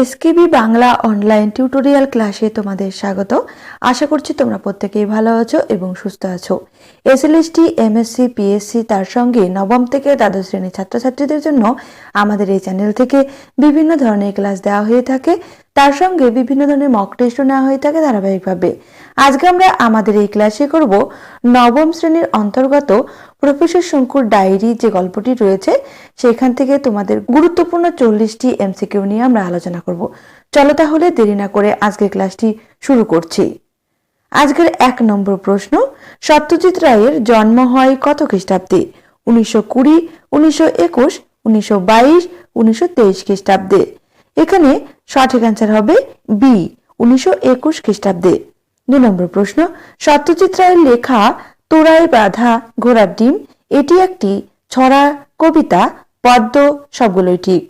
SKB Bangla online tutorial ক্লাসে তোমাদের স্বাগত। আশা করছি তোমরা প্রত্যেকেই ভালো আছো এবং সুস্থ আছো। এসএলএসটি এমএসসি পিএসসি তার সঙ্গে নবম থেকে দ্বাদশ শ্রেণির ছাত্রছাত্রীদের জন্য আমাদের এই চ্যানেল থেকে বিভিন্ন ধরনের ক্লাস দেওয়া হয়ে থাকে। তার সঙ্গে বিভিন্ন ধরনের মক টেস্টও নেওয়া হয়ে থাকে ধারাবাহিকভাবে। আজকে আমরা আমাদের এই ক্লাসে করব নবম শ্রেণির অন্তর্গত প্রফেসর শঙ্কুর ডায়েরি যে গল্পটি রয়েছে, সেখান থেকে তোমাদের গুরুত্বপূর্ণ চল্লিশটি এমসিকিউ নিয়ে আমরা আলোচনা করব। চলো তাহলে দেরি না করে আজকের ক্লাসটি শুরু করছি। আজকের এক নম্বর প্রশ্ন, সত্যজিৎ রায়ের জন্ম হয় কত খ্রিস্টাব্দে? উনিশশো কুড়ি, উনিশশো একুশ, উনিশশো বাইশ, উনিশশো তেইশ খ্রিস্টাব্দে। এখানে সঠিক অ্যান্সার হবে বি উনিশশো একুশ খ্রিস্টাব্দে। দু নম্বর প্রশ্ন সত্যজিৎ রায়ের লেখা তোরায় বাঁধা ঘোড়ার ডিম, এটি একটি ছড়া কবিতা, পদ্ম সবগুলোই ঠিক।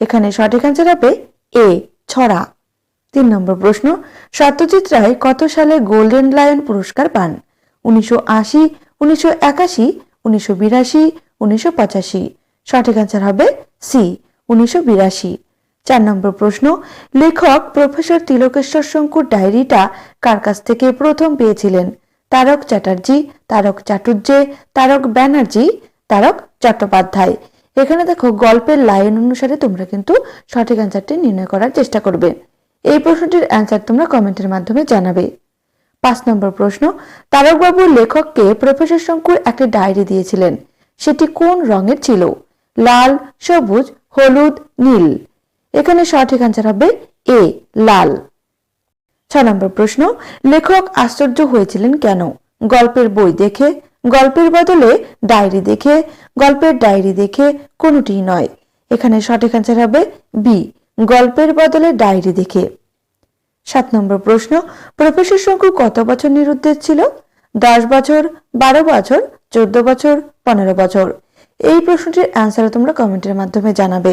এখানে সঠিক অ্যান্সার হবে এ ছড়া। তিন নম্বর প্রশ্ন সত্যজিৎ রায় কত সালে গোল্ডেন লায়ন পুরস্কার পান? উনিশশো আশি, উনিশশো একাশি, উনিশশো বিরাশি, উনিশশো পঁচাশি। সঠিক অ্যান্সার হবে সি উনিশশো বিরাশি। চার নম্বর প্রশ্ন, লেখক প্রফেসর তিলকেশ্বর শঙ্কুর ডায়েরিটা কার কাছ থেকে প্রথম পেয়েছিলেন? তারক চ্যাটার্জি, তারক চাটুর্যে, তারক ব্যানার্জি, তারক চট্টোপাধ্যায়। এখানে দেখো, গল্পের লাইন অনুসারে তোমরা কিন্তু সঠিক অ্যান্সারটি নির্ণয় করার চেষ্টা করবে। এই প্রশ্নটির অ্যান্সার তোমরা কমেন্টের মাধ্যমে জানাবে। পাঁচ নম্বর প্রশ্ন তারকবাবু লেখককে প্রফেসর শঙ্কুর একটি ডায়েরি দিয়েছিলেন। সেটি কোন রঙের ছিল? লাল, সবুজ, হলুদ, নীল। এখানে সঠিক অ্যান্সার হবে এ লাল। ছ নম্বর প্রশ্ন, লেখক আশ্চর্য হয়েছিলেন কেন? গল্পের বই দেখে, গল্পের বদলে ডায়েরি দেখে, গল্পের ডায়েরি দেখে কোনোটিই নয়। এখানে সঠিক অ্যান্সার হবে বি গল্পের বদলে ডায়েরি দেখে। সাত নম্বর প্রশ্ন, প্রফেসর শঙ্কু কত বছর নিরুদ্দেশ ছিল? দশ বছর, বারো বছর, চোদ্দ বছর, পনেরো বছর? এই প্রশ্নটির অ্যান্সার তোমরা কমেন্টের মাধ্যমে জানাবে।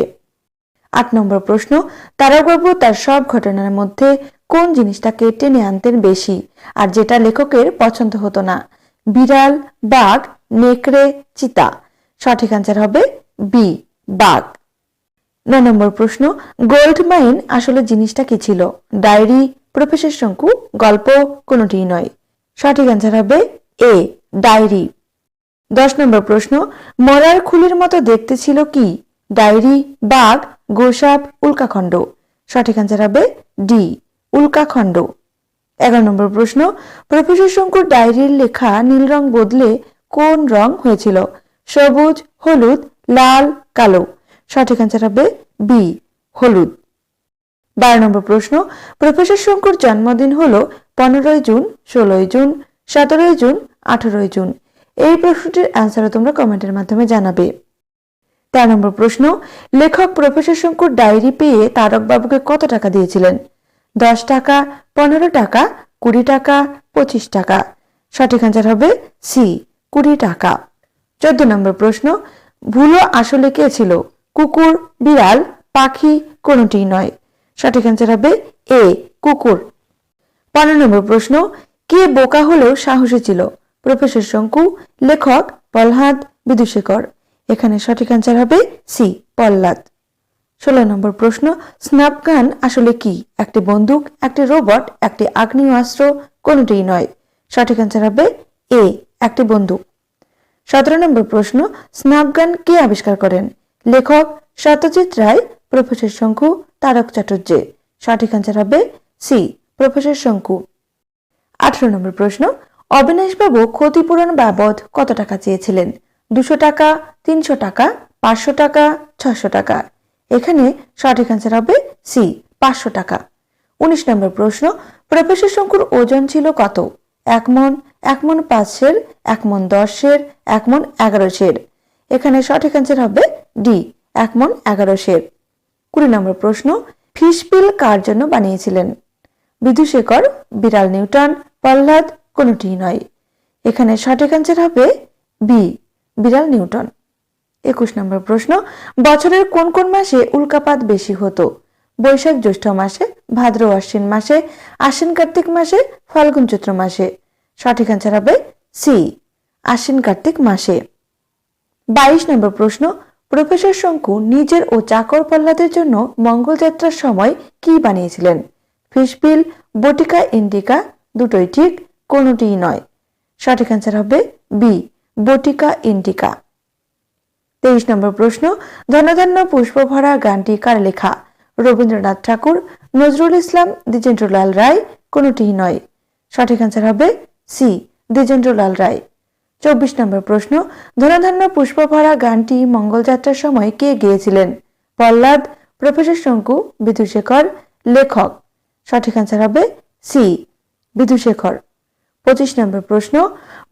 আট নম্বর প্রশ্ন তারকবাবু তার সব ঘটনার মধ্যে কোন জিনিসটাকে টেনে আনতেন বেশি? আর যেটা লেখকের পছন্দ হতো না। বিড়াল, বাঘ, নেকড়ে, চিতা। সঠিক অ্যান্সার হবে বি বাঘ। ন নম্বর প্রশ্ন গোল্ড মাইন আসলে জিনিসটা কি ছিল? ডায়েরি, প্রফেসর শঙ্কু, গল্প কোনোটিই নয়। সঠিক অ্যান্সার হবে এ ডায়েরি। দশ নম্বর প্রশ্ন, মরার খুলির মতো দেখতে ছিল কি? ডায়েরি, বাঘ গোসাপ উল্কাখণ্ড। সঠিক অ্যান্সার হবে ডি উল্কাখণ্ড। এগারো নম্বর প্রশ্ন, প্রফেসর শঙ্কুর ডায়েরির লেখা নীল রং বদলে কোন রং হয়েছিল? সবুজ, হলুদ, লাল, কালো। সঠিক অ্যান্সার হবে বি হলুদ। বারো নম্বর প্রশ্ন, প্রফেসর শঙ্কুর জন্মদিন হল পনেরোই জুন, ষোলোই জুন, সতেরোই জুন, আঠেরোই জুন। এই প্রশ্নটির অ্যান্সারও তোমরা কমেন্টের মাধ্যমে জানাবে। তেরো নম্বর প্রশ্ন, লেখক প্রফেসর শঙ্কুর ডায়েরি পেয়ে তারকবাবুকে কত টাকা দিয়েছিলেন? দশ টাকা, পনেরো টাকা, কুড়ি টাকা, পঁচিশ টাকা। সঠিক অ্যান্সার হবে সি কুড়ি টাকা। চোদ্দ নম্বর প্রশ্ন ভুলো আসলে কে ছিল? কুকুর, বিড়াল, পাখি কোনোটি নয়। সঠিক অ্যান্সার হবে এ কুকুর। পনেরো নম্বর প্রশ্ন, কে বোকা হলেও সাহসী ছিল? প্রফেসর শঙ্কু, লেখক প্রহ্লাদ বিদুশেখর এখানে সঠিক অ্যান্সার হবে সি পল্লাদ। ষোলো নম্বর প্রশ্ন স্ন্যাপগান আসলে কি? একটি বন্দুক, একটি রোবট একটি আগ্নেয়াস্ত্র, কোনোটিই নয়। সঠিক অ্যান্সার হবে এ একটি বন্দুক। সতেরো নম্বর প্রশ্ন স্ন্যাপগান কে আবিষ্কার করেন? লেখক সত্যজিৎ রায়, প্রফেসর শঙ্কু, তারক চাটুর্যে সঠিক অ্যান্সার হবে সি প্রফেসর শঙ্কু। আঠারো নম্বর প্রশ্ন, অবিনাশবাবু ক্ষতিপূরণ বাবদ কত টাকা চেয়েছিলেন? দুশো টাকা, তিনশো টাকা, পাঁচশো টাকা ছশো টাকা। এখানে সঠিক অ্যান্সার হবে সি পাঁচশো টাকা। উনিশ নম্বর প্রশ্ন প্রফেসর শঙ্কুর ওজন ছিল কত? এক মন এক মন পাঁচ সের এক মন দশ সের এক মন এগারো সের এখানে সঠিক অ্যান্সার হবে ডি এক মন এগারো সের কুড়ি নম্বর প্রশ্ন ফিশ বিল কার জন্য বানিয়েছিলেন? বিধুশেখর বিড়াল নিউটন, প্রহ্লাদ কোনোটি নয়। এখানে সঠিক অ্যান্সার হবে বি বিড়াল নিউটন। একুশ নম্বর প্রশ্ন, বছরের কোন কোন মাসে উল্কাপাত বেশি হতো? বৈশাখ জ্যৈষ্ঠ মাসে, ভাদ্র আশ্বিন মাসে, আশ্বিন কার্তিক মাসে, ফাল্গুন চৈত্র মাসে। সঠিক অ্যান্সার হবে সি, আশ্বিন কার্তিক মাসে। বাইশ নম্বর প্রশ্ন, প্রফেসর শঙ্কু নিজের ও চাকর পল্লাদের জন্য মঙ্গলযাত্রার সময় কি বানিয়েছিলেন? ফিশবিল বটিকা, ইন্ডিকা, দুটোই ঠিক, কোনোটিই নয়। সঠিক অ্যান্সার হবে বি বটিকা ইন্ডিকা তেইশ নম্বর প্রশ্ন, ধনধান্য পুষ্পভরা গানটি কার লেখা? রবীন্দ্রনাথ ঠাকুর, নজরুল ইসলাম, দ্বিজেন্দ্রলাল রায়, কোনোটিই নয়। সঠিক অ্যান্সার হবে সি দ্বিজেন্দ্রলাল রায়। চব্বিশ নম্বর প্রশ্ন, ধনধান্য পুষ্পভরা গানটি মঙ্গলযাত্রার সময় কে গেয়েছিলেন? প্রহ্লাদ, প্রফেসর শঙ্কু বিধুশেখর লেখক। সঠিক অ্যান্সার হবে সি বিধুশেখর পঁচিশ নম্বর প্রশ্ন,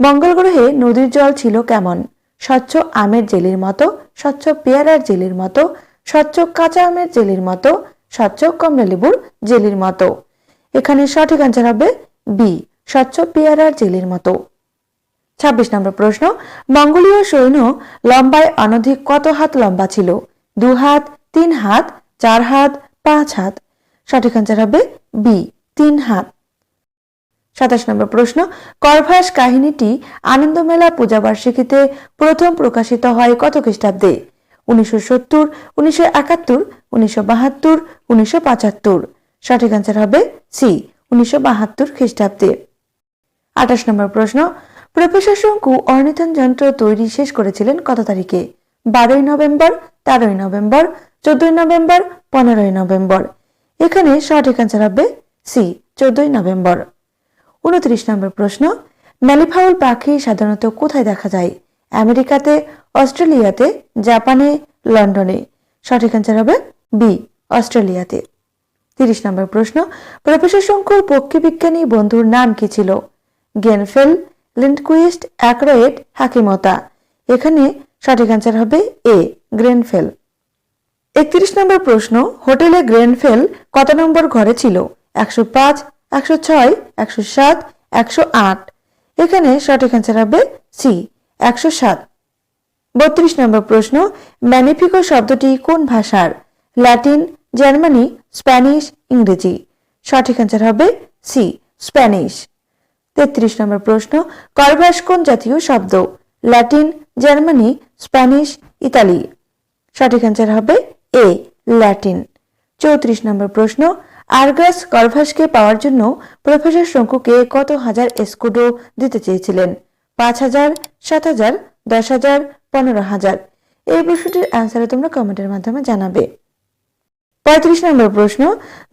মঙ্গল গ্রহে নদীর জল ছিল কেমন? স্বচ্ছ আমের জেলির মতো, স্বচ্ছ পেয়ারার জেলির মতো, স্বচ্ছ কাঁচা আমের জেলির মতো, স্বচ্ছ কমলা লেবুর জেলির মতো। এখানে সঠিক অ্যান্সার হবে বি স্বচ্ছ পেয়ারার জেলির মতো। ছাব্বিশ নম্বর প্রশ্ন, মঙ্গোলীয় সৈন্য লম্বায় অনধিক কত হাত লম্বা ছিল? দু হাত, তিন হাত, চার হাত, পাঁচ হাত? সঠিক অ্যান্সার হবে বি তিন হাত। সাতাশ নম্বর প্রশ্ন, করভাস কাহিনীটি আনন্দমেলা পূজাবার্ষিকীতে প্রথম প্রকাশিত হয় কত খ্রিস্টাব্দে? উনিশশো সত্তর, উনিশশো একাত্তর, উনিশশো বাহাত্তর, উনিশশো পঁচাত্তর। সঠিক অ্যান্সার হবে সি উনিশশো বাহাত্তর খ্রিস্টাব্দে। আঠাশ নম্বর প্রশ্ন, প্রফেসর শঙ্কু অর্নিথন যন্ত্র তৈরি শেষ করেছিলেন কত তারিখে? বারোই নভেম্বর, তেরোই নভেম্বর, চোদ্দই নভেম্বর, পনেরোই নভেম্বর। এখানে সঠিক অ্যান্সার হবে সি চোদ্দই নভেম্বর। উনত্রিশ নম্বর প্রশ্ন ম্যালিফাউল পাখি সাধারণত কোথায় দেখা যায়? আমেরিকাতে, অস্ট্রেলিয়াতে, জাপানে, লন্ডনে? সঠিক অ্যান্সার হবে বি অস্ট্রেলিয়াতে। তিরিশ নম্বর প্রশ্ন, প্রফেসর শঙ্কর পক্ষী বিজ্ঞানী বন্ধুর নাম কি ছিল? গেনফেল, লিন্ডকুইস্ট অ্যাক্রয়েড হাকিমতা। এখানে সঠিক অ্যান্সার হবে এ গ্রেনফেল। একত্রিশ নম্বর প্রশ্ন, হোটেলে গ্রেনফেল কত নম্বর ঘরে ছিল? একশো পাঁচ একশো ছয়, একশো সাত, একশো আট। এখানে সঠিক অ্যান্সার হবে সি একশো সাত। বত্রিশ নম্বর প্রশ্ন, ম্যানিফিকো শব্দটি কোন ভাষার? ল্যাটিন, জার্মানি, স্প্যানিশ, ইংরেজি। সঠিক অ্যান্সার হবে সি স্প্যানিশ। তেত্রিশ নম্বর প্রশ্ন করভাস কোন জাতীয় শব্দ? Latin, Germany, Spanish, Italy. সঠিক অ্যান্সার হবে এ ল্যাটিন। চৌত্রিশ নম্বর প্রশ্ন আর্গাস করভাসকে পাওয়ার জন্য প্রফেসর শঙ্কুকে কত হাজার এস্কুডো দিতে চেয়েছিলেন? পাঁচ হাজার, সাত হাজার, দশ হাজার, পনেরো হাজার? এই প্রশ্নটির অ্যান্সারে তোমরা কমেন্টের মাধ্যমে জানাবে। পঁয়ত্রিশ নম্বর প্রশ্ন,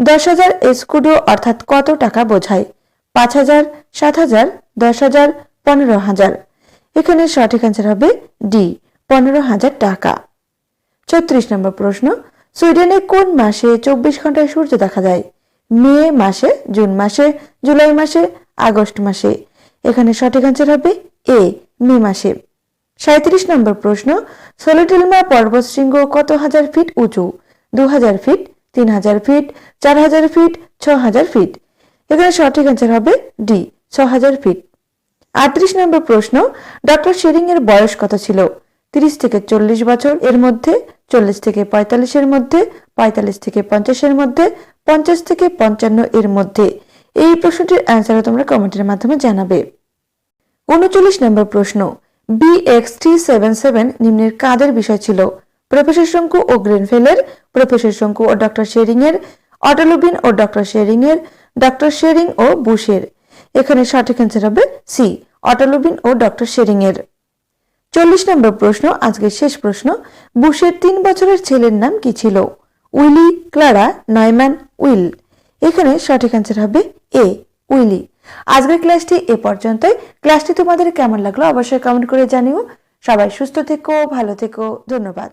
দশ হাজার এস্কুডো অর্থাৎ কত টাকা বোঝায়? পাঁচ হাজার, সাত হাজার, দশ হাজার, পনেরো হাজার? এখানে সঠিক অ্যান্সার হবে ডি, পনেরো হাজার টাকা। ছত্রিশ নম্বর প্রশ্ন সুইডেনে কোন মাসে চব্বিশ ঘন্টায় সূর্য দেখা যায়? মে মাসে, জুন মাসে, জুলাই মাসে, আগস্ট মাসে। এখানে সঠিক অ্যান্সার হবে এ, মে মাসে। সাঁত্রিশ নম্বর প্রশ্ন সোলিটিলমা পর্বতশৃঙ্গ কত হাজার ফিট উঁচু? দু হাজার ফিট, তিন হাজার ফিট, চার হাজার ফিট, ছ হাজার ফিট। এখানে সঠিক অ্যান্সার হবে ডি, ছ হাজার ফিট। আটত্রিশ নম্বর প্রশ্ন, ডক্টর শেরিং এর বয়স কত ছিল? তিরিশ থেকে চল্লিশ বছর এর মধ্যে চল্লিশ থেকে পঁয়তাল্লিশের মধ্যে, পঁয়তাল্লিশ থেকে পঞ্চাশের মধ্যে, পঞ্চাশ থেকে পঞ্চান্ন এর মধ্যে। এই প্রশ্নটির অ্যান্সারও তোমরা কমেন্টের মাধ্যমে জানাবে। উনচল্লিশ নম্বর প্রশ্ন B X three seven seven নিম্নের কাদের বিষয় ছিল? প্রফেসর শঙ্কু ও গ্রেনফেলের প্রফেসর শঙ্কু ও ডক্টর শেরিং এর অটোলুবিন ও ডক্টর শেরিং এর ডক্টর শেরিং ও বুশের। এখানে সঠিক অ্যান্সার হবে সি অটোলুবিন ও ডক্টর শেরিং এর চল্লিশ নম্বর প্রশ্ন, আজকের শেষ প্রশ্ন, বুশের তিন বছরের ছেলের নাম কি ছিল? Willie, Clara Neumann Will. এখানে সঠিক অ্যান্সার হবে এ, উইলি। আজকের ক্লাসটি এ পর্যন্তই। ক্লাসটি তোমাদের কেমন লাগল অবশ্যই কমেন্ট করে জানিও। সবাই সুস্থ থেকো, ভালো থেকো, ধন্যবাদ।